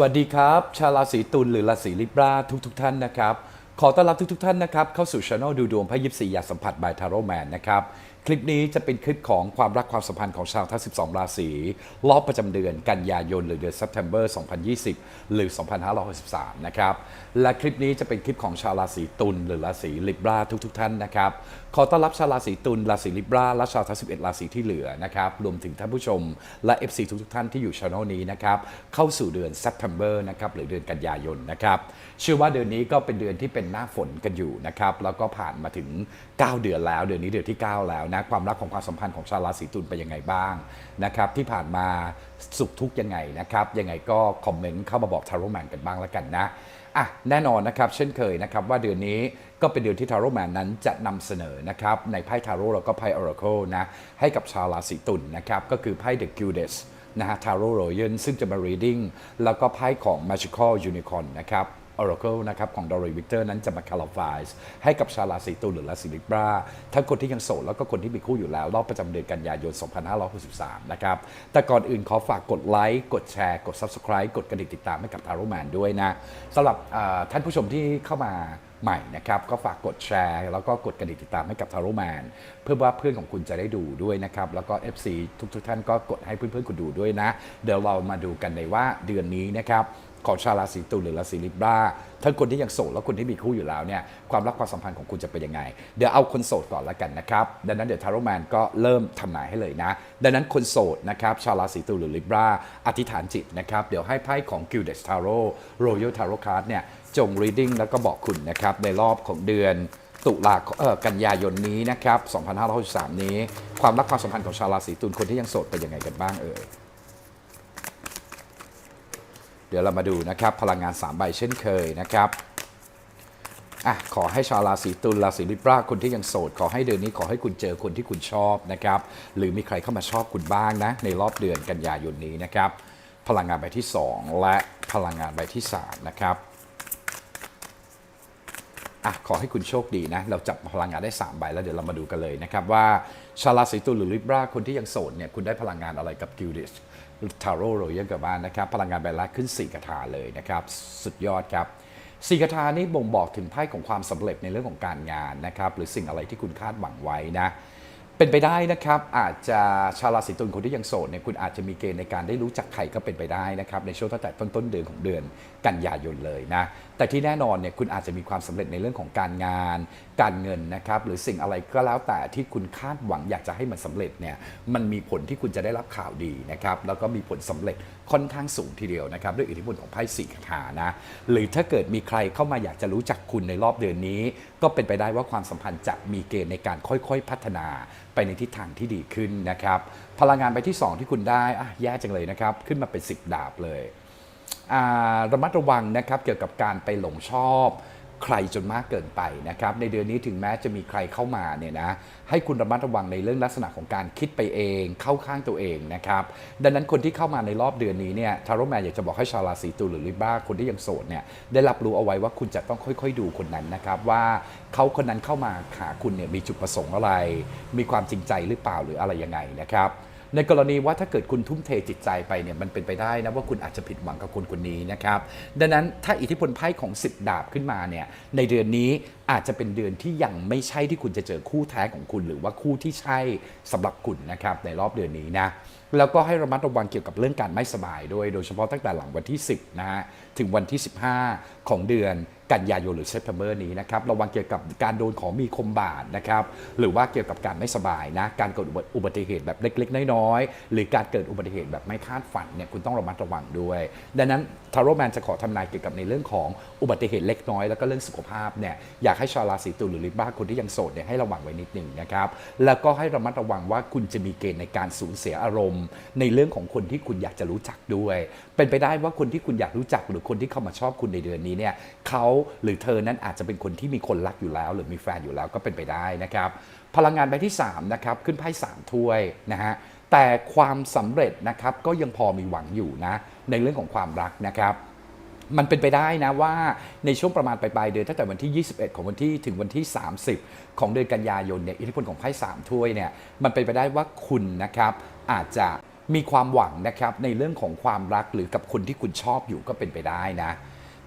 วัสดีครับ ชาวราศีตุลหรือราศีลิบราทุกทกๆท่านนะครับ ขอต้อนรับทุกทท่านนะครับ เข้าสู่ช anel ดูดวงพระยิปซียาสัมผัสบายทาโร่แมนนะครับ คลิปนี้จะเป็นคลิปของความรักความสัมพันธ์ของชาวทั้ง 12 ราศีรอบประจำเดือนกันยายน หรือเดือน September 2020 หรือ 2563 นะครับ และคลิปนี้จะเป็นคลิปของชาวราศีตุลหรือราศีลิบราทุกทกๆท่านนะครับ ขอต้อนรับชาวราศีตุลราศีลิบราและชาวทั้ง 11 ราศีที่เหลือนะครับ รวมถึงท่านผู้ชมและ FC ทุกๆท่านที่อยู่ช anel นี้นะครับ เข้าสู่เดือน September นะครับหรือเดือนกันยายนนะครับ เชื่อว่าเดือนนี้ก็เป็นเดือนที่เป็นหน้าฝนกันอยู่นะครับ แล้วก็ผ่านมาถึง 9 เดือนแล้ว เดือนนี้เดือนที่ 9 แล้วนะความรักของความสัมพันธ์ของชาวราศีตุลเป็นยังไงบ้างนะครับที่ผ่านมาสุขทุกข์ยังไงนะครับยังไงก็คอมเมนต์เข้ามาบอกทาโร่แมนกันบ้างแล้วกันนะอะแน่นอนนะครับเช่นเคยนะครับว่าเดือนนี้ก็เป็นเดือนที่ทาโร่แมนนั้นจะนำเสนอนะครับในไพ่ทาโร่แล้วก็ไพ่ Oracle นะให้กับชาวราศีตุลนะครับก็คือไพ่ The Gildes นะฮะ Tarot Royal ซึ่งจะมา reading แล้วก็ไพ่ของ Magical Unicorn นะครับ Oracle นะครับของ Dory Victor นั้นจะมา c a l i f y ให้กับชาวราศีตุลหรือราศีลิบราทั้งคนที่ยังโสดแล้วก็คนที่มีคู่อยู่แล้วรอบประจำเดือนกันยายน 2563 นะครับ แต่ก่อนอื่นขอฝากกดไลค์กดแชร์กด Subscribe กดกระดิ่งติดตามให้กับ Tarot Man ด้วยนะสำหรับท่านผู้ชมที่เข้ามาใหม่นะครับ ก็ฝากกดแชร์ แล้วก็กดกระดิ่งติดตามให้กับ Tarot Man เพื่อว่าเพื่อนของคุณจะได้ดูด้วยนะครับ แล้วก็ FC ทุกๆท่านก็กดให้เพื่อนๆคุณดูด้วยนะ เดี๋ยวเรามาดูกันในว่าเดือนนี้นะครับ ของชาวราศีตุลหรือราศีลิบราทั้งคนที่ยังโสดและคนที่มีคู่อยู่แล้วเนี่ยความรักความสัมพันธ์ของคุณจะเป็นยังไง เดี๋ยวเอาคนโสดก่อนละกันนะครับดังนั้นเดี๋ยวทาโรแมนก็เริ่มทำนายให้เลยนะ ดังนั้นคนโสดนะครับชาวราศีตุลหรือลิบราอธิษฐานจิตนะครับเดี๋ยวให้ไพ่ของ g i l d e s Tarot Royal Tarot Card เนี่ยจง reading แล้วก็บอกคุณนะครับในรอบของเดือนตุลาเออกันยายนนี้นะครับ 2563 นี้ ความรักความสัมพันธ์ของชาวราศีตุลคนที่ยังโสดเป็นยังไงกันบ้างเอ่ย ดี๋ยวเรามาดูนะครับพลังงาน 3 ใบเช่นเคยนะครับอะขอให้ชาวราศีตุลราศีลิบราคนที่ยังโสด ขอให้เดือนนี้ขอให้คุณเจอคนที่คุณชอบนะครับหรือมีใครเข้ามาชอบคุณบ้างนะ ในรอบเดือนกันยายนนี้นะครับ พลังงานใบที่ 2 และพลังงานใบที่3นะครับ อะขอให้คุณโชคดีนะ เราจับพลังงานได้ 3 ใบแล้วเดี๋ยวเรามาดูกันเลยนะครับว่าชาวราสีตุลหรือลิบราคนที่ยังโสดเนี่ยคุณได้พลังงานอะไรกับกิลดิชทาโร่โรยัลกับบ้านนะครับ พลังงานใบแรกขึ้น4คาถาเลยนะครับ สุดยอดครับสี่คาถานี้บ่งบอกถึงไพ่ของความสำเร็จในเรื่องของการงานนะครับหรือสิ่งอะไรที่คุณคาดหวังไว้นะ เป็นไปได้นะครับ อาจจะชาวราศีตุลคนที่ยังโสดเนี่ยคุณอาจจะมีเกณฑ์ในการได้รู้จักใครก็เป็นไปได้นะครับ ในช่วงตั้งแต่ต้นต้นเดือนของเดือนกันยายนเลยนะ แต่ที่แน่นอนเนี่ยคุณอาจจะมีความสำเร็จในเรื่องของการงาน การเงินนะครับ หรือสิ่งอะไรก็แล้วแต่ที่คุณคาดหวังอยากจะให้มันสำเร็จเนี่ยมันมีผลที่คุณจะได้รับข่าวดีนะครับแล้วก็มีผลสำเร็จค่อนข้างสูงทีเดียวนะครับ ด้วยอิทธิพลของไพ่สี่คาถานะหรือถ้าเกิดมีใครเข้ามาอยากจะรู้จักคุณในรอบเดือนนี้ ก็เป็นไปได้ว่าความสัมพันธ์จะมีเกณฑ์ในการค่อยๆ พัฒนาไปในทิศทางที่ดีขึ้นนะครับ พลังงานไปที่ 2 ที่คุณได้อะแย่จังเลยนะครับ ขึ้นมาเป็น 10 ดาบเลย ระมัดระวังนะครับเกี่ยวกับการไปหลงชอบ ใครจนมากเกินไปนะครับ ในเดือนนี้ถึงแม้จะมีใครเข้ามาเนี่ยนะให้คุณระมัดระวังในเรื่องลักษณะของการคิดไปเอง เข้าข้างตัวเองนะครับ ดังนั้นคนที่เข้ามาในรอบเดือนนี้เนี่ยทาโรแมนอยากจะบอกให้ชาวราศีตุลหรือลิบราคนที่ยังโสดเนี่ยได้รับรู้เอาไว้ว่าคุณจะต้องค่อย ๆ ดูคนนั้นนะครับว่าเขาคนนั้นเข้ามาหาคุณเนี่ยมีจุดประสงค์อะไร มีความจริงใจหรือเปล่าหรืออะไรยังไงนะครับ ในกรณีว่าถ้าเกิดคุณทุ่มเทจิตใจไปเนี่ยมันเป็นไปได้นะว่าคุณอาจจะผิดหวังกับคนคนนี้นะครับดังนั้นถ้าอิทธิพลไพ่ของ 10 ดาบขึ้นมาเนี่ยในเดือนนี้อาจจะเป็นเดือนที่ยังไม่ใช่ที่คุณจะเจอคู่แท้ของคุณ หรือว่าคู่ที่ใช่สำหรับคุณนะครับในรอบเดือนนี้นะแล้วก็ให้ระมัดระวังเกี่ยวกับเรื่องการไม่สบายด้วย โดยเฉพาะตั้งแต่หลังวันที่ 10นะฮะถึงวันที่ 15 ของเดือนกันยายนหรือเซปเทมเบอร์นี้นะครับระวังเกี่ยวกับการโดนของมีคมบาดนะครับหรือว่าเกี่ยวกับการไม่สบายนะการเกิดอุบัติเหตุแบบเล็กๆ น้อยๆหรือการเกิดอุบัติเหตุแบบไม่คาดฝันเนี่ยคุณต้องระมัดระวังด้วย ดังนั้นทาโร่แมนจะขอทำนายเกี่ยวกับในเรื่องของอุบัติเหตุเล็กน้อยแล้วก็เรื่องสุขภาพเนี่ยอยากให้ชาวราศีตุลหรือลิบราคนที่ยังโสดเนี่ยให้ระวังไว้นิดหนึ่งนะครับแล้วก็ให้ระมัดระวังว่าคุณจะมีเกณฑ์ในการสูญเสียอารมณ์ ในเรื่องของคนที่คุณอยากจะรู้จักด้วย เป็นไปได้ว่าคนที่คุณอยากรู้จักหรือคนที่เข้ามาชอบคุณในเดือนนี้เนี่ยเขาหรือเธอนั้นอาจจะเป็นคนที่มีคนรักอยู่แล้ว หรือมีแฟนอยู่แล้วก็เป็นไปได้นะครับ พลังงานใบที่3นะครับขึ้นไพ่สามถ้วยนะฮะแต่ความสำเร็จนะครับก็ยังพอมีหวังอยู่นะในเรื่องของความรักนะครับมันเป็นไปได้นะว่าในช่วงประมาณปลายเดือนตั้งแต่วันที่ 21 ของวันที่ถึงวันที่ 30 ของเดือนกันยายนเนี่ยอิทธิพลของไพ่สามถ้วยเนี่ยมันเป็นไปได้ว่าคุณนะครับอาจจะมีความหวังนะครับในเรื่องของความรักหรือกับคนที่คุณชอบอยู่ก็เป็นไปได้นะ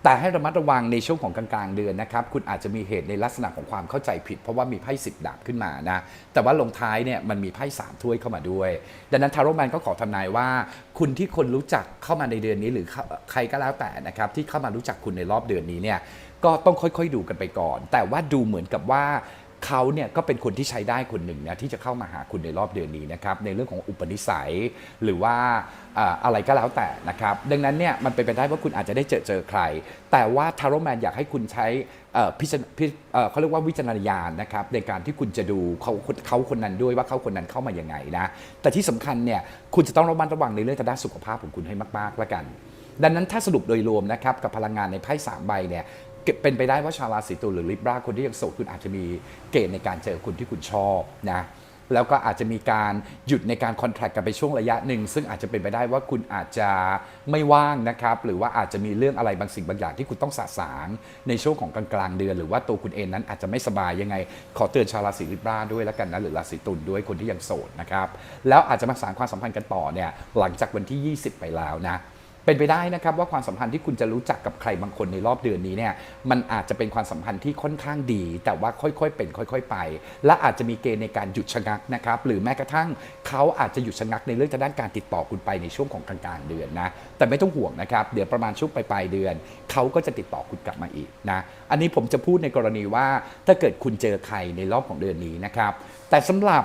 แต่ให้ระมัดระวังในช่วงของกลางๆเดือนนะครับ คุณอาจจะมีเหตุในลักษณะของความเข้าใจผิด เพราะว่ามีไพ่สิบดาบขึ้นมานะ แต่ว่าลงท้ายเนี่ยมันมีไพ่สามถ้วยเข้ามาด้วย ดังนั้นทาโร่แมนก็ขอทำนายว่า คุณที่คนรู้จักเข้ามาในเดือนนี้หรือใครก็แล้วแต่นะครับที่เข้ามารู้จักคุณในรอบเดือนนี้เนี่ยก็ต้องค่อยๆดูกันไปก่อน แต่ว่าดูเหมือนกับว่า เขาเนี่ยก็เป็นคนที่ใช้ได้คนหนึ่งนะที่จะเข้ามาหาคุณในรอบเดือนนี้นะครับในเรื่องของอุปนิสัยหรือว่าอะไรก็แล้วแต่นะครับดังนั้นเนี่ยมันเป็นไปได้ว่าคุณอาจจะได้เจอเจอใคร แต่ว่าทารโรแมนอยากให้คุณใช้เอ่อพิจเขาเรียกว่าวิจารณญาณนะครับในการที่คุณจะดูเขาเขาคนนั้นด้วยว่าเขาคนนั้นเข้ามายังไงนะแต่ที่สำคัญเนี่ยคุณจะต้องระมัดระวังในเรื่องทางด้านสุขภาพของคุณให้มากๆแล้วกันดังนั้นถ้าสรุปโดยรวมนะครับกับพลังงานในไพ่สามใบเนี่ย เป็นไปได้ว่าชาวราศีตุลหรือลิบราคนที่ยังโสดคุณอาจจะมีเกณฑ์ในการเจอคนที่คุณชอบนะแล้วก็อาจจะมีการหยุดในการคอนแทคกันไปช่วงระยะหนึ่ง ซึ่งอาจจะเป็นไปได้ว่าคุณอาจจะไม่ว่างนะครับ หรือว่าอาจจะมีเรื่องอะไรบางสิ่งบางอย่างที่คุณต้องสะสางในช่วงของกลางๆเดือน หรือว่าตัวคุณเองนั้นอาจจะไม่สบายยังไง ขอเตือนชาวราศีลิบราด้วยแล้วกันนะหรือราศีตุลด้วยคนที่ยังโสดนะครับแล้วอาจจะมาสานความสัมพันธ์กันต่อเนี่ยหลังจากวันที่ 20 ไปแล้วนะ เป็นไปได้นะครับว่าความสัมพันธ์ที่คุณจะรู้จักกับใครบางคนในรอบเดือนนี้เนี่ยมันอาจจะเป็นความสัมพันธ์ที่ค่อนข้างดี แต่ว่าค่อยๆ เป็นค่อย ๆ ไป และอาจจะมีเกณฑ์ในการหยุดชะงักนะครับหรือแม้กระทั่งเขาอาจจะหยุดชะงักในเรื่องด้านการติดต่อคุณไปในช่วงของกลางๆเดือนนะแต่ไม่ต้องห่วงนะครับเดี๋ยวประมาณช่วงปลายเดือนเขาก็จะติดต่อคุณกลับมาอีกนะอันนี้ผมจะพูดในกรณีว่าถ้าเกิดคุณเจอใครในรอบของเดือนนี้นะครับแต่สำหรับ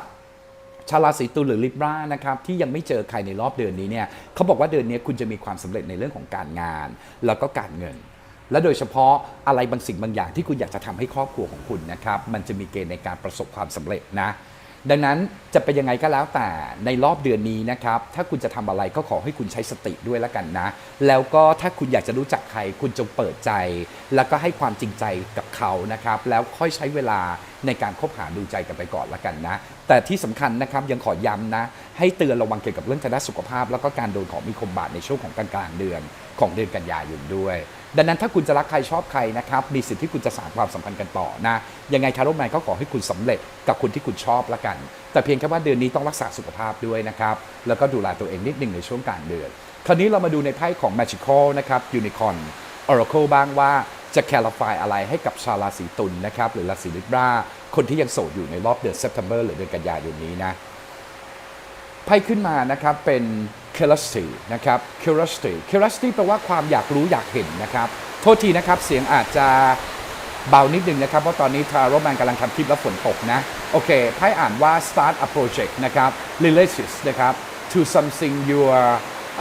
ชาวราศีตุลหรือลิบรานะครับที่ยังไม่เจอใครในรอบเดือนนี้เนี่ยเขาบอกว่าเดือนนี้คุณจะมีความสำเร็จในเรื่องของการงาน แล้วก็การเงิน และโดยเฉพาะอะไรบางสิ่งบางอย่างที่คุณอยากจะทำให้ครอบครัวของคุณนะครับมันจะมีเกณฑ์ในการประสบความสำเร็จนะ ดังนั้นจะเป็นยังไงก็แล้วแต่ในรอบเดือนนี้นะครับ ถ้าคุณจะทำอะไรก็ขอให้คุณใช้สติด้วยแล้วกันนะ แล้วก็ถ้าคุณอยากจะรู้จักใคร คุณจงเปิดใจ แล้วก็ให้ความจริงใจกับเขานะครับ แล้วค่อยใช้เวลาในการคบหาดูใจกันไปก่อนแล้วกันนะ แต่ที่สำคัญนะครับยังขอย้ำนะ ให้เตือนระวังเกี่ยวกับเรื่องทางด้านสุขภาพ แล้วก็การโดนของมีคมบาดในช่วงของกลางๆเดือนของเดือนกันยายนด้วย ดังนั้นถ้าคุณจะรักใครชอบใครนะครับมีสิทธิ์ที่คุณจะสานความสัมพันธ์กันต่อนะยังไงคาร์โรแมนก็ขอให้คุณสำเร็จกับคนที่คุณชอบละกัน แต่เพียงแค่ว่าเดือนนี้ต้องรักษาสุขภาพด้วยนะครับแล้วก็ดูแลตัวเองนิดหนึ่งในช่วงกลางเดือน คราวนี้เรามาดูในไพ่ของ Magical นะครับ Unicorn Oracle บ้างว่าจะ clarify อะไรให้กับชาวราศีตุลนะครับหรือราศีลิบราคนที่ยังโสดอยู่ในรอบเดือน September หรือเดือนกันยายนนี้นะ ไพ่ขึ้นมานะครับเป็น curiosity นะครับ curiosity curiosity แปลว่าความอยากรู้อยากเห็นนะครับ โทษทีนะครับ เสียงอาจจะเบานิดนึงนะครับ เพราะตอนนี้ทาร์โรแมนกำลังทำคลิปแล้วฝนตกนะ โอเค ไพ่อ่านว่า start a project นะครับ related นะครับ to something you are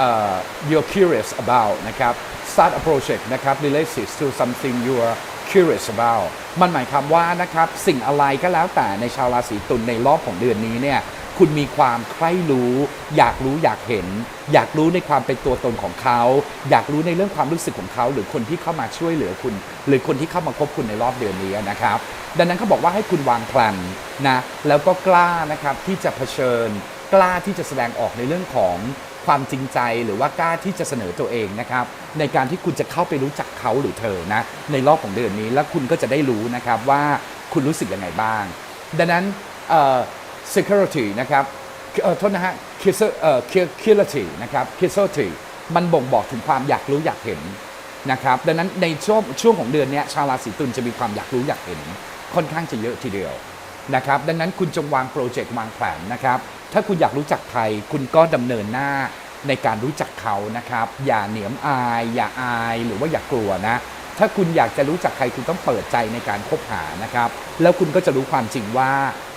uh, you're curious about นะครับ start a project นะครับ related to something you are curious about มันหมายความว่านะครับ สิ่งอะไรก็แล้วแต่ในชาวราศีตุลในรอบของเดือนนี้เนี่ย คุณมีความใคร่รู้ อยากรู้อยากเห็น อยากรู้ในความเป็นตัวตนของเขา อยากรู้ในเรื่องความรู้สึกของเขา หรือคนที่เข้ามาช่วยเหลือคุณ หรือคนที่เข้ามาคบคุณในรอบเดือนนี้นะครับ ดังนั้นเขาบอกว่าให้คุณวางแผนนะแล้วก็กล้านะครับที่จะเผชิญ กล้าที่จะแสดงออกในเรื่องของความจริงใจหรือว่ากล้าที่จะเสนอตัวเองนะครับ ในการที่คุณจะเข้าไปรู้จักเขาหรือเธอนะในรอบของเดือนนี้แล้วคุณก็จะได้รู้นะครับว่าคุณรู้สึกยังไงบ้าง ดังนั้น security นะครับเอ่อโทษนะฮะ kiss- เอ่อ security นะครับ security มันบ่งบอกถึงความอยากรู้อยากเห็นนะครับดังนั้นในช่วงช่วงของเดือนนี้ชาวราศีตุลจะมีความอยากรู้อยากเห็น ค่อนข้างจะเยอะทีเดียวนะครับดังนั้นคุณจงวางโปรเจกต์วางแผนนะครับถ้าคุณอยากรู้จักใครคุณก็ดำเนินหน้าในการรู้จักเขานะครับ อย่าเหนียมอาย อย่าอายหรือว่าอย่ากลัวนะ ถ้าคุณอยากจะรู้จักใครคุณต้องเปิดใจในการคบหานะครับ แล้วคุณก็จะรู้ความจริงว่า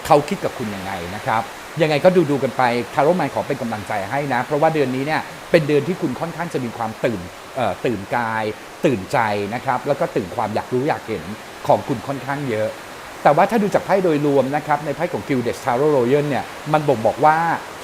เขาคิดกับคุณยังไงนะครับยังไงก็ดูดูกันไปคาร์โรแมนขอเป็นกำลังใจให้นะ เพราะว่าเดือนนี้เนี่ยเป็นเดือนที่คุณค่อนข้างจะมีความตื่นเอ่อตื่นกาย ตื่นใจนะครับ แล้วก็ตื่นความอยากรู้อยากเห็นของคุณค่อนข้างเยอะ แต่ว่าถ้าดูจากไพ่โดยรวมนะครับ ในไพ่ของ g i l d e s Tarot Royal เนี่ยมันบ่งบอกว่า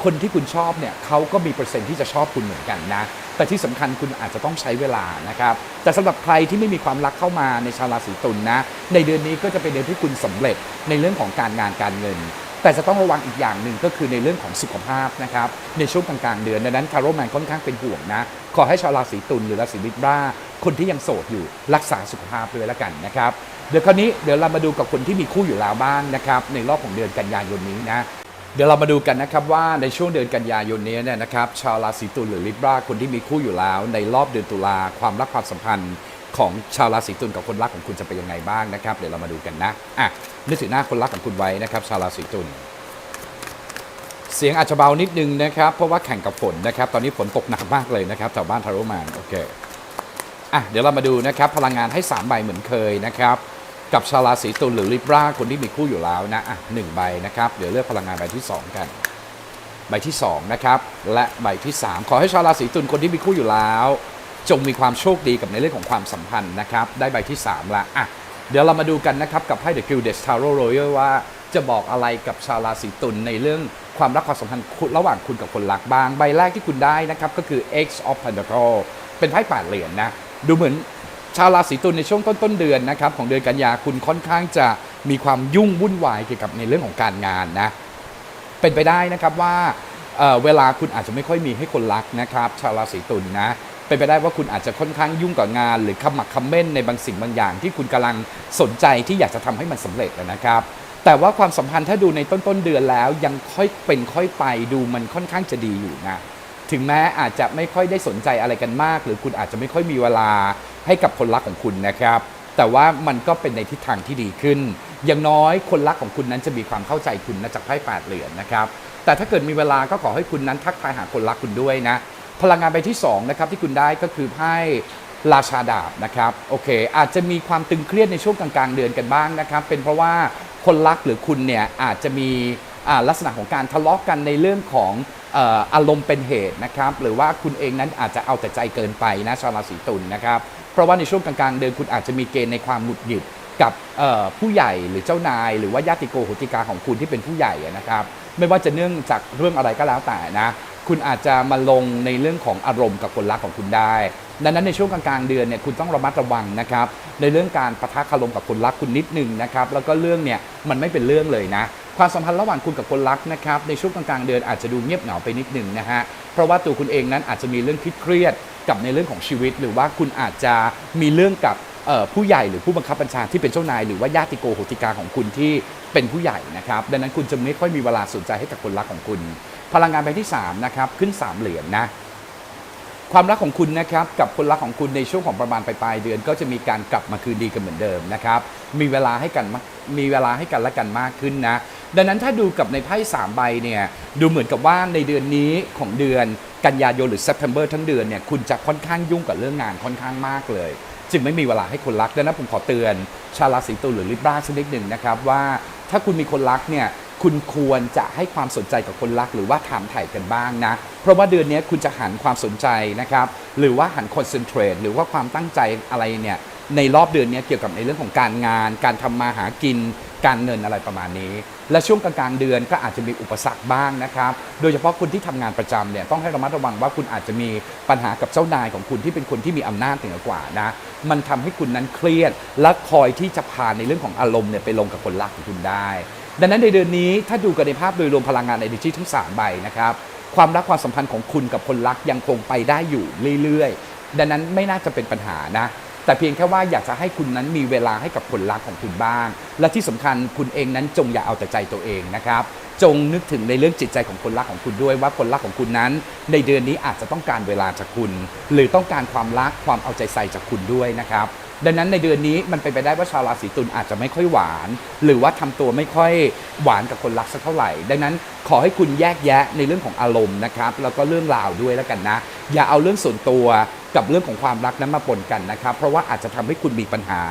คนที่คุณชอบเนี่ยเขาก็มีเปอร์เซ็นต์ที่จะชอบคุณเหมือนกันนะ แต่ที่สำคัญคุณอาจจะต้องใช้เวลานะครับ แต่สำหรับใครที่ไม่มีความรักเข้ามาในชาวราศีตุลนะในเดือนนี้ก็จะเป็นเดือนที่คุณสำเร็จในเรื่องของการงานการเงิน แต่จะต้องระวังอีกอย่างหนึ่งก็คือในเรื่องของสุขภาพนะครับ ในช่วงกลางๆเดือนดังนั้นคาร์โรแมนค่อนข้างเป็นห่วงนะ ขอให้ชาวราศีตุลหรือราศีลิบราคนที่ยังโสดอยู่รักษาสุขภาพด้วยแล้วกันนะครับ เดี๋ยวคราวนี้เดี๋ยวเรามาดูกับคนที่มีคู่อยู่แล้วบ้างนะครับในรอบของเดือนกันยายนนี้นะ เดี๋ยวเรามาดูกันนะครับว่าในช่วงเดือนกันยายนนี้เนี่ยนะครับชาวราศีตุลหรือลิบราคนที่มีคู่อยู่แล้ว ในรอบเดือนตุลาความรักความสัมพันธ์ของชาวราศีตุลกับคนรักของคุณจะเป็นยังไงบ้างนะครับ เดี๋ยวเรามาดูกันนะอะนึกถึงหน้าคนรักของคุณไว้นะครับ ชาวราศีตุลเสียงอาจจะเบานิดนึงนะครับเพราะว่าแข่งกับฝนนะครับ ตอนนี้ฝนตกหนักมากเลยนะครับแถวบ้านทารุมานโอเคอะเดี๋ยวเรามาดูนะครับ พลังงานให้3ใบเหมือนเคยนะครับ กับชาวราศีตุลหรือลิบราคนที่มีคู่อยู่แล้วนะอะหนึ่งใบนะครับ เดี๋ยวเลือกพลังงานใบที่ 2 กัน ใบที่ 2 นะครับ และใบที่ 3 ขอให้ชาวราศีตุลคนที่มีคู่อยู่แล้ว จงมีความโชคดีกับในเรื่องของความสัมพันธ์นะครับ ได้ใบที่ 3 ละอะเดี๋ยวเรามาดูกันนะครับ กับไพ่ The Gilded Tarot Royal ว่าจะบอกอะไรกับชาวราศีตุลในเรื่องความรักความสัมพันธ์ระหว่างคุณกับคนรักบ้าง ใบแรกที่คุณได้นะครับก็คือ X of Pentacle เป็นไพ่แปดเหรียญนะดูเหมือน ชาวราศีตุลในช่วงต้นต้นเดือนนะครับของเดือนกันยาคุณค่อนข้างจะมีความยุ่งวุ่นวายเกี่ยวกับในเรื่องของการงานนะเป็นไปได้นะครับว่าเเวลาคุณอาจจะไม่ค่อยมีให้คนรักนะครับ ชาวราศีตุลนะเป็นไปได้ว่าคุณอาจจะค่อนข้างยุ่งกับงาน หรือขมักเขม้นในบางสิ่งบางอย่าง ที่คุณกำลังสนใจที่อยากจะทำให้มันสำเร็จนะครับแต่ว่าความสัมพันธ์ถ้าดูในต้นต้นเดือนแล้วยังค่อยเป็นค่อยไปดูมันค่อนข้างจะดีอยู่นะถึงแม้อาจจะไม่ค่อยได้สนใจอะไรกันมาก หรือคุณอาจจะไม่ค่อยมีเวลา ให้กับคนรักของคุณนะครับ แต่ว่ามันก็เป็นในทิศทางที่ดีขึ้น อย่างน้อยคนรักของคุณนั้นจะมีความเข้าใจคุณนะจากไพ่แปดเหรียญนะครับ แต่ถ้าเกิดมีเวลาก็ขอให้คุณนั้นทักทายหาคนรักคุณด้วยนะ พลังงานใบที่สองนะครับที่คุณได้ก็คือไพ่ราชาดาบนะครับโอเค อาจจะมีความตึงเครียดในช่วงกลางๆเดือนกันบ้างนะครับ เป็นเพราะว่าคนรักหรือคุณเนี่ยอาจจะมีลักษณะของการทะเลาะกันในเรื่องของเอ่ออารมณ์เป็นเหตุนะครับ หรือว่าคุณเองนั้นอาจจะเอาแต่ใจเกินไปนะชาวราศีตุลนะครับ เพราะว่าในช่วงกลางๆเดือนคุณอาจจะมีเกณฑ์ในความหงุดหงิดกับผู้ใหญ่หรือเจ้านาย หรือว่าญาติโกโหติกาของคุณที่เป็นผู้ใหญ่นะครับ ไม่ว่าจะเนื่องจากเรื่องอะไรก็แล้วแต่นะ คุณอาจจะมาลงในเรื่องของอารมณ์กับคนรักของคุณได้ ดังนั้นในช่วงกลางๆเดือนเนี่ยคุณต้องระมัดระวังนะครับ ในเรื่องการประทะคารมกับคนรักคุณนิดนึงนะครับ แล้วก็เรื่องเนี่ยมันไม่เป็นเรื่องเลยนะความสัมพันธ์ระหว่างคุณกับคนรักนะครับในช่วงกลางๆเดือนอาจจะดูเงียบเหงาไปนิดนึงนะฮะเพราะว่าตัวคุณเองนั้นอาจจะมีเรื่องเครียด กับในเรื่องของชีวิต หรือว่าคุณอาจจะมีเรื่องกับผู้ใหญ่หรือผู้บังคับบัญชาที่เป็นเจ้านาย หรือว่าญาติโกโหติกาของคุณที่เป็นผู้ใหญ่นะครับ ดังนั้นคุณจะไม่ค่อยมีเวลาสนใจให้กับคนรักของคุณ พลังงานใบที่3นะครับขึ้น 3 เหรียญนะความรักของคุณนะครับกับคนรักของคุณในช่วงของประมาณปลายเดือน ก็จะมีการกลับมาคืนดีกันเหมือนเดิมนะครับมีเวลาให้กันมีเวลาให้กันและกันมากขึ้นนะดังนั้นถ้าดูกับในไพ่สามใบเนี่ยดูเหมือนกับว่าในเดือนนี้ของเดือน กันยายนหรือ September ทั้งเดือนเนี่ยคุณจะค่อนข้างยุ่งกับเรื่องงานค่อนข้างมากเลย จึงไม่มีเวลาให้คนรักดังนั้นผมขอเตือน ชาวราศีตุลหรือลิบราสักนิดหนึ่งนะครับว่าถ้าคุณมีคนรักเนี่ยคุณควรจะให้ความสนใจกับคนรักหรือว่าถามถ่ายกันบ้างนะ เพราะว่าเดือนนี้คุณจะหันความสนใจนะครับ หรือว่าหันคอนเซนเทรตหรือว่าความตั้งใจอะไรเนี่ยในรอบเดือนนี้เกี่ยวกับในเรื่องของการงาน การทำมาหากิน การเงินอะไรประมาณนี้ และช่วงกลางๆเดือนก็อาจจะมีอุปสรรคบ้างนะครับ โดยเฉพาะคนที่ทำงานประจำเนี่ยต้องให้ระมัดระวังว่าคุณอาจจะมีปัญหากับเจ้านายของคุณที่เป็นคนที่มีอำนาจเหนือกว่านะ มันทำให้คุณนั้นเครียด และคอยที่จะพาในเรื่องของอารมณ์เนี่ยไปลงกับคนรักของคุณได้ ดังนั้นในเดือนนี้ถ้าดูกันในภาพโดยรวมพลังงานในดิจิทั้ง3ใบนะครับความรักความสัมพันธ์ของคุณกับคนรักยังคงไปได้อยู่เรื่อยๆ ดังนั้นไม่น่าจะเป็นปัญหานะ แต่เพียงแค่ว่าอยากจะให้คุณนั้นมีเวลาให้กับคนรักของคุณบ้าง และที่สำคัญคุณเองนั้นจงอย่าเอาแต่ใจตัวเองนะครับจงนึกถึงในเรื่องจิตใจของคนรักของคุณด้วยว่าคนรักของคุณนั้น ในเดือนนี้อาจจะต้องการเวลาจากคุณ หรือต้องการความรักความเอาใจใส่จากคุณด้วยนะครับ ดังนั้นในเดือนนี้มันเป็นไปได้ว่าชาวราศีตุลอาจจะไม่ค่อยหวาน หรือว่าทำตัวไม่ค่อยหวานกับคนรักสักเท่าไหร่ ดังนั้นขอให้คุณแยกแยะในเรื่องของอารมณ์นะครับแล้วก็เรื่องราวด้วยแล้วกันนะ อย่าเอาเรื่องส่วนตัวกับเรื่องของความรักนั้นมาปนกันนะครับ เพราะว่าอาจจะทำให้คุณมีปัญหา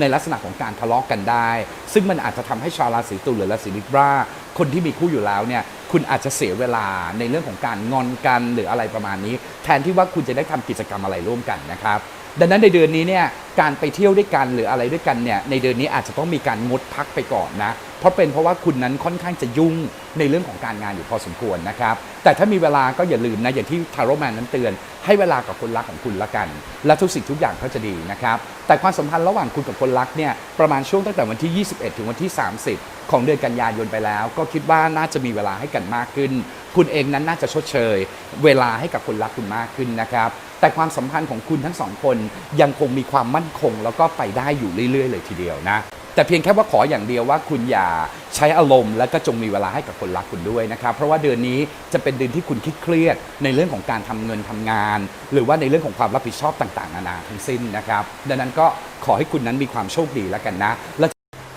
ในลักษณะของการทะเลาะกันได้ ซึ่งมันอาจจะทำให้ชาวราศีตุลหรือราศีลิบราคนที่มีคู่อยู่แล้วเนี่ยคุณอาจจะเสียเวลาในเรื่องของการงอนกันหรืออะไรประมาณนี้ แทนที่ว่าคุณจะได้ทำกิจกรรมอะไรร่วมกันนะครับ ดังนั้นในเดือนนี้เนี่ยการไปเที่ยวด้วยกันหรืออะไรด้วยกันเนี่ยในเดือนนี้อาจจะต้องมีการงดพักไปก่อนนะ เพราะเป็นเพราะว่าคุณนั้นค่อนข้างจะยุ่งในเรื่องของการงานอยู่พอสมควรนะครับ แต่ถ้ามีเวลาก็อย่าลืมนะอย่างที่ทาโรแมนนั้นเตือน ให้เวลากับคนรักของคุณละกัน และทุกสิ่งทุกอย่างก็จะดีนะครับ แต่ความสัมพันธ์ระหว่างคุณกับคนรักเนี่ยประมาณช่วงตั้งแต่วันที่ 21 ถึงวันที่ 30 ของเดือนกันยายนไปแล้ว ก็คิดว่าน่าจะมีเวลาให้กันมากขึ้น คุณเองนั้นน่าจะชดเชย เวลาให้กับคนรักคุณมากขึ้นนะครับ แต่ความสัมพันธ์ของคุณทั้งสองคนยังคงมีความมั่นคง แล้วก็ไปได้อยู่เรื่อย ๆ เลยทีเดียวนะ แต่เพียงแค่ว่าขออย่างเดียวว่าคุณอย่าใช้อารมณ์ แล้วก็จงมีเวลาให้กับคนรักคุณด้วยนะครับ เพราะว่าเดือนนี้จะเป็นเดือนที่คุณคิดเครียดในเรื่องของการทำเงินทำงาน หรือว่าในเรื่องของความรับผิดชอบต่าง ๆ นานาทั้งสิ้นนะครับ ดังนั้นก็ขอให้คุณนั้นมีความโชคดีแล้วกันนะ และ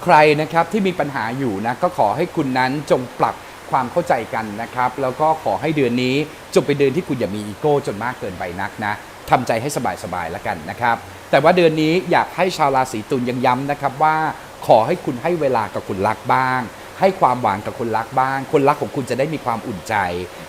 ใครนะครับที่มีปัญหาอยู่นะก็ขอให้คุณนั้นจงปรับ ความเข้าใจกันนะครับ แล้วก็ขอให้เดือนนี้จงเป็นเดือนที่คุณอย่ามีอีโก้จนมากเกินไปนักนะทำใจให้สบายๆแล้วกันนะครับ แต่ว่าเดือนนี้อยากให้ชาวราศีตุลยังย้ำนะครับว่า ขอให้คุณให้เวลากับคุณรักบ้าง ให้ความหวังกับคนรักบ้าง คนรักของคุณจะได้มีความอุ่นใจ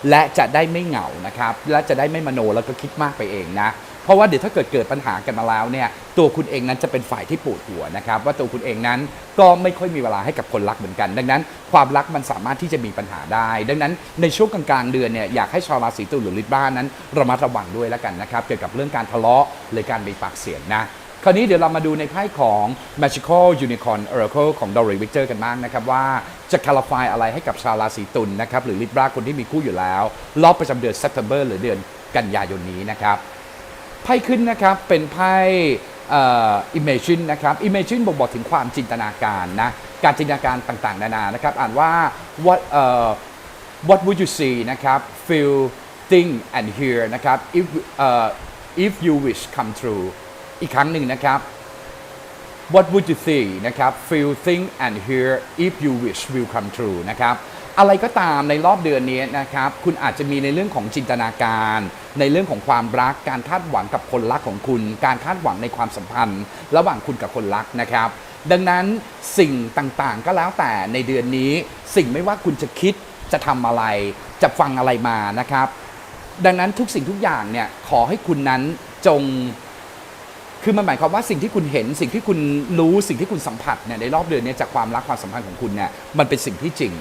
และจะได้ไม่เหงานะครับ และจะได้ไม่มโนแล้วก็คิดมากไปเองนะ ราะว่าเดี๋ยวถ้าเกิดเกิดปัญหากันมาแล้วเนี่ยตัวคุณเองนั้นจะเป็นฝ่ายที่ปวดหัวนะครับว่าตัวคุณเองนั้นก็ไม่ค่อยมีเวลาให้กับคนรักเหมือนกัน ดังนั้นความรักมันสามารถที่จะมีปัญหาได้ ดังนั้นในช่วงกลางๆเดือนเนี่ยอยากให้ชาวราศีตุลหรือลิบ้านั้นระมัดระวังด้วยแล้วกันนะครับเกี่ยวกับเรื่องการทะเลาะหรือการมีปากเสียงนะคราวนี้เดี๋ยวเรามาดูในไพ่ของ Magical Unicorn Oracle ของ Dory Victor กันบ้างนะครับว่าจะ clarify อะไรให้กับชาวราศีตุลนะครับหรือลิบราคนที่มีคู่อยู่แล้ว รอบประจำเดือน September หรือเดือนกันยายนนี้นะครับ ไพ่ขึ้นนะครับเป็นไพ่เอ่อ imagine นะครับ imagine บ่งบอกถึงความจินตนาการนะการจินตนาการต่างๆ นานานะครับ อ่านว่า what เอ่อ what would you see นะครับ feel think and hear นะครับ if เอ่อ if you wish come true อีกครั้งหนึ่งนะครับ What would you see นะครับ feel think and hear if you wish will come true นะครับ อะไรก็ตามในรอบเดือนนี้นะครับคุณอาจจะมีในเรื่องของจินตนาการ ในเรื่องของความรัก การคาดหวังกับคนรักของคุณ การคาดหวังในความสัมพันธ์ ระหว่างคุณกับคนรักนะครับ ดังนั้นสิ่งต่างๆก็แล้วแต่ในเดือนนี้ สิ่งไม่ว่าคุณจะคิดจะทำอะไร จะฟังอะไรมานะครับ ดังนั้นทุกสิ่งทุกอย่างเนี่ยขอให้คุณนั้นจงคือมันหมายความว่าสิ่งที่คุณเห็นสิ่งที่คุณรู้สิ่งที่คุณสัมผัสเนี่ยในรอบเดือนนี้จากความรักความสัมพันธ์ของคุณเนี่ยมันเป็นสิ่งที่จริง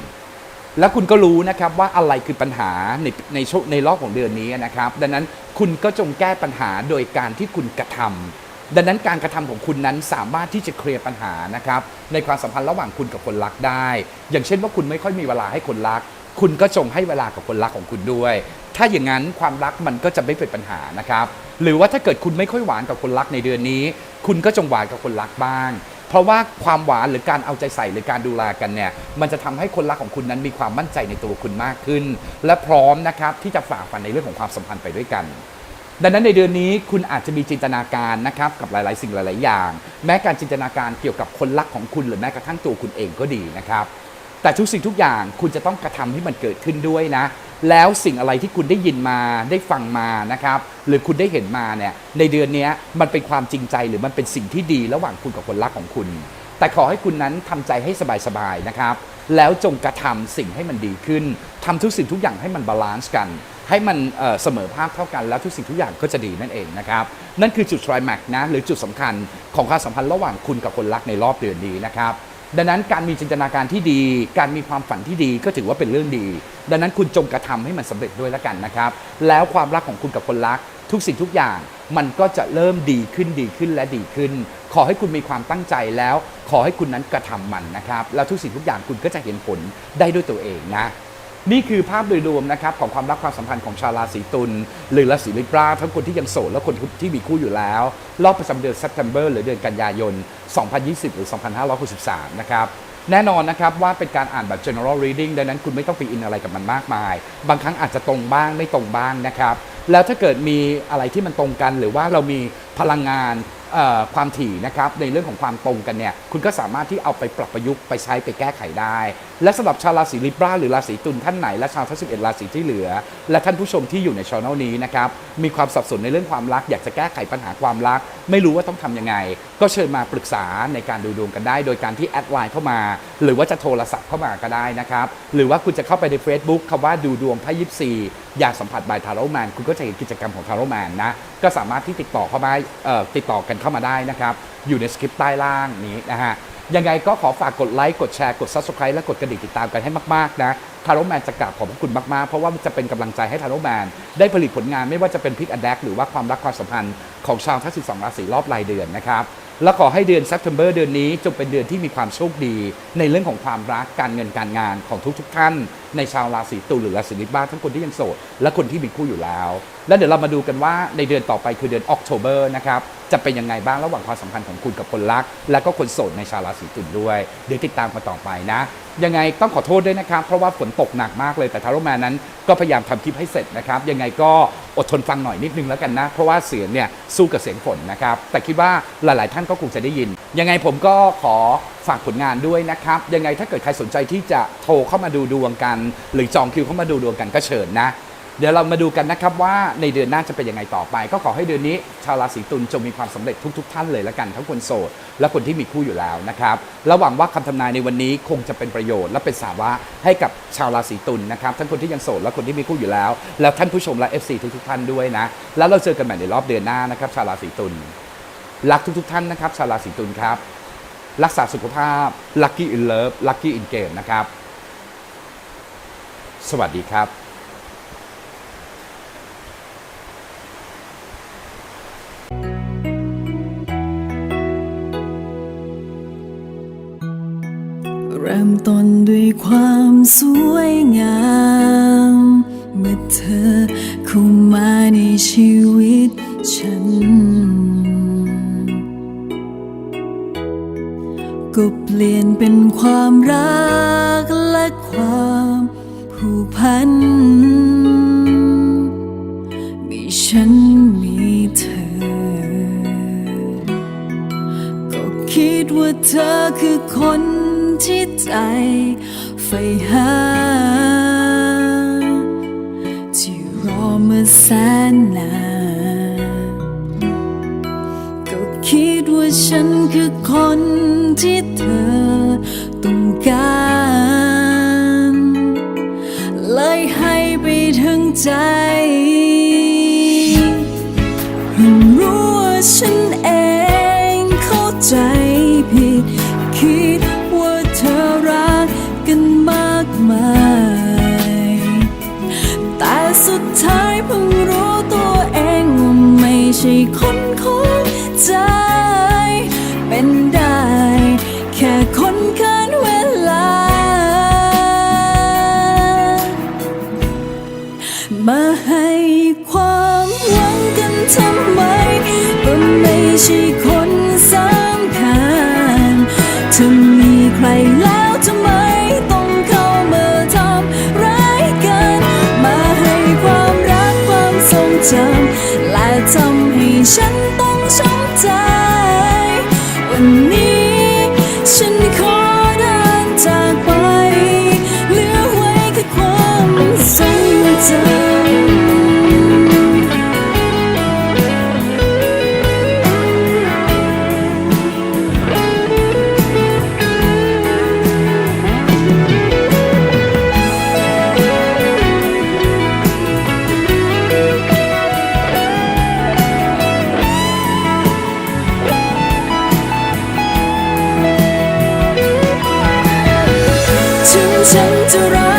แล้วคุณก็รู้นะครับว่าอะไรคือปัญหาในในช่วงในรอบของเดือนนี้นะครับ ดังนั้นคุณก็จงแก้ปัญหาโดยการที่คุณกระทำดังนั้นการกระทำของคุณนั้นสามารถที่จะเคลียร์ปัญหานะครับในความสัมพันธ์ระหว่างคุณกับคนรักได้ อย่างเช่นว่าคุณไม่ค่อยมีเวลาให้คนรัก คุณก็จงให้เวลากับคนรักของคุณด้วย ถ้าอย่างนั้นความรักมันก็จะไม่เป็นปัญหานะครับ หรือว่าถ้าเกิดคุณไม่ค่อยหวานกับคนรักในเดือนนี้ คุณก็จงหวานกับคนรักบ้าง เพราะว่าความหวานหรือการเอาใจใส่หรือการดูแลกันเนี่ยมันจะทำให้คนรักของคุณนั้นมีความมั่นใจในตัวคุณมากขึ้น และพร้อมนะครับที่จะฝ่าฟันในเรื่องของความสัมพันธ์ไปด้วยกัน ดังนั้นในเดือนนี้คุณอาจจะมีจินตนาการนะครับกับหลาย ๆ สิ่งหลาย ๆ อย่าง แม้การจินตนาการเกี่ยวกับคนรักของคุณหรือแม้กระทั่งตัวคุณเองก็ดีนะครับ แต่ทุกสิ่งทุกอย่างคุณจะต้องกระทำให้มันเกิดขึ้นด้วยนะ แล้วสิ่งอะไรที่คุณได้ยินมาได้ฟังมานะครับ หรือคุณได้เห็นมาเนี่ยในเดือนนี้มันเป็นความจริงใจหรือมันเป็นสิ่งที่ดีระหว่างคุณกับคนรักของคุณ แต่ขอให้คุณนั้นทำใจให้สบายๆนะครับ แล้วจงกระทำสิ่งให้มันดีขึ้นทำทุกสิ่งทุกอย่างให้มันบาลานซ์กัน ให้มันเเสมอภาคเท่ากันแล้วทุกสิ่งทุกอย่างก็จะดีนั่นเองนะครับนั่นคือจุด try max นะหรือจุดสำคัญของความสัมพันธ์ระหว่างคุณกับคนรักในรอบเดือนนี้นะครับ ดังนั้นการมีจินตนาการที่ดี การมีความฝันที่ดีก็ถือว่าเป็นเรื่องดี ดังนั้นคุณจงกระทำให้มันสำเร็จด้วยแล้วกันนะครับ แล้วความรักของคุณกับคนรัก ทุกสิ่งทุกอย่างมันก็จะเริ่มดีขึ้นดีขึ้นและดีขึ้น ขอให้คุณมีความตั้งใจแล้ว ขอให้คุณนั้นกระทำมันนะครับ แล้วทุกสิ่งทุกอย่างคุณก็จะเห็นผลได้ด้วยตัวเองนะ นี่คือภาพโดยรวมนะครับของความรักความสัมพันธ์ของชาวราศีตุลหรือราศีลิบราทั้งคนที่ยังโสดและคนที่มีคู่อยู่แล้ว รอบประจำเดือน September หรือเดือนกันยายน 2020 หรือ 2563 นะครับแน่นอนนะครับว่าเป็นการอ่านแบบ general reading ดังนั้นคุณไม่ต้องไปอินอะไรกับมันมากมาย บางครั้งอาจจะตรงบ้างไม่ตรงบ้างนะครับ แล้วถ้าเกิดมีอะไรที่มันตรงกัน หรือว่าเรามีพลังงาน ความถี่นะครับในเรื่องของความตรงกันเนี่ยคุณก็สามารถที่เอาไปปรับประยุกต์ไปใช้ไปแก้ไขได้ และสำหรับชาวราศีลิบราหรือราศีตุลท่านไหน และชาวทั้ง11 ราศีที่เหลือ และท่านผู้ชมที่อยู่ในช่องนี้นะครับมีความสับสนในเรื่องความรัก อยากจะแก้ไขปัญหาความรัก ไม่รู้ว่าต้องทำยังไง ก็เชิญมาปรึกษาในการดูดวงกันได้ โดยการที่แอดไลน์เข้ามา หรือว่าจะโทรศัพท์เข้ามาก็ได้นะครับ หรือว่าคุณจะเข้าไปใน Facebook คำว่าดูดวงไพ่ยิปซีอยากสัมผัสบายทาโร่แมนคุณก็จะเห็นกิจกรรมของทาโร่แมนนะ ก็สามารถที่ติดต่อเข้ามาติดต่อกันเข้ามาได้นะครับ อยู่ในสคริปต์ใต้ล่างนี้นะฮะยังไงก็ขอฝากกดไลค์ กดแชร์ กด Subscribe และกดกระดิ่งติดตามกันให้มาก ๆ นะทาร์โรแมนจะกราบขอบพระคุณมาก ๆ เพราะว่าจะเป็นกำลังใจให้ทาร์โรแมนได้ผลิตผลงานไม่ว่าจะเป็นพิกอ d แดกหรือว่าความรักความสัมพันธ์ของชาวทั้ง 12 ราศีรอบรายเดือนนะครับ และขอให้เดือน September เดือนนี้จงเป็นเดือนที่มีความโชคดี ในเรื่องของความรักการเงินการงานของทุกๆท่าน ในชาวราศีตุลหรือราศีนิบ้าทั้งคนที่ยังโสด และคนที่มีคู่อยู่แล้ว และเดี๋ยวเรามาดูกันว่าในเดือนต่อไปคือเดือนออกโทเบอร์นะครับจะเป็นยังไงบ้างระหว่างความสัมพันธ์ของคุณกับคนรัก และก็คนโสดในชาวราศีตุลด้วย เดี๋ยวติดตามกันต่อไปนะ ยังไงต้องขอโทษด้วยนะครับ เพราะว่าฝนตกหนักมากเลยแต่ทาโรแมนนั้นก็พยายามทำคลิปให้เสร็จนะครับ ยังไงก็อดทนฟังหน่อยนิดนึงแล้วกันนะ เพราะว่าเสียงเนี่ยสู้กับเสียงฝนนะครับ แต่คิดว่าหลาย ๆ ท่านก็คงจะได้ยิน ยังไงผมก็ขอฝากผลงานด้วยนะครับ ยังไงถ้าเกิดใครสนใจที่จะโทรเข้ามาดูดวงกัน หรือจองคิวเข้ามาดูดวงกันก็เชิญนะ เดี๋ยวเรามาดูกันนะครับว่าในเดือนหน้าจะเป็นยังไงต่อไป ก็ขอให้เดือนนี้ ชาวราศีตุลจงมีความสำเร็จทุก ๆ ท่านเลยละกันทั้งคนโสด และคนที่มีคู่อยู่แล้วนะครับและหวังว่าคำทำนายในวันนี้คงจะเป็นประโยชน์และเป็นสาระให้กับชาวราศีตุลนะครับทั้งคนที่ยังโสดและคนที่มีคู่อยู่แล้ว แล้วท่านผู้ชมและ FC ทุกๆท่านด้วยนะแล้วเราเจอกันใหม่ในรอบเดือนหน้านะครับ ชาวราศีตุลรักทุกๆ ท่านนะครับ ชาวราศีตุลครับ รักษาสุขภาพ lucky in love lucky in game นะครับ สวัสดีครับ ต้นด้วยความสวยงาม เมื่อเธอเข้ามาในชีวิตฉัน ก็เปลี่ยนเป็นความรักและความผูกพัน ไฟหา ที่รอมาแสนนานก็คิดว่าฉันคือคนที่เธอต้องการ เลยให้ไปทั้งใจ ใช่คนสำคัญถ้ามีใครแล้วทำไมต้องเข้ามาทำร้ายกัน มาให้ความรักความทรงจำและทำให้ฉันต้องช้ำใจ วันนี้ฉันขอเดินจากไป เหลือไว้แค่ความทรงจำ ฉันจะรัก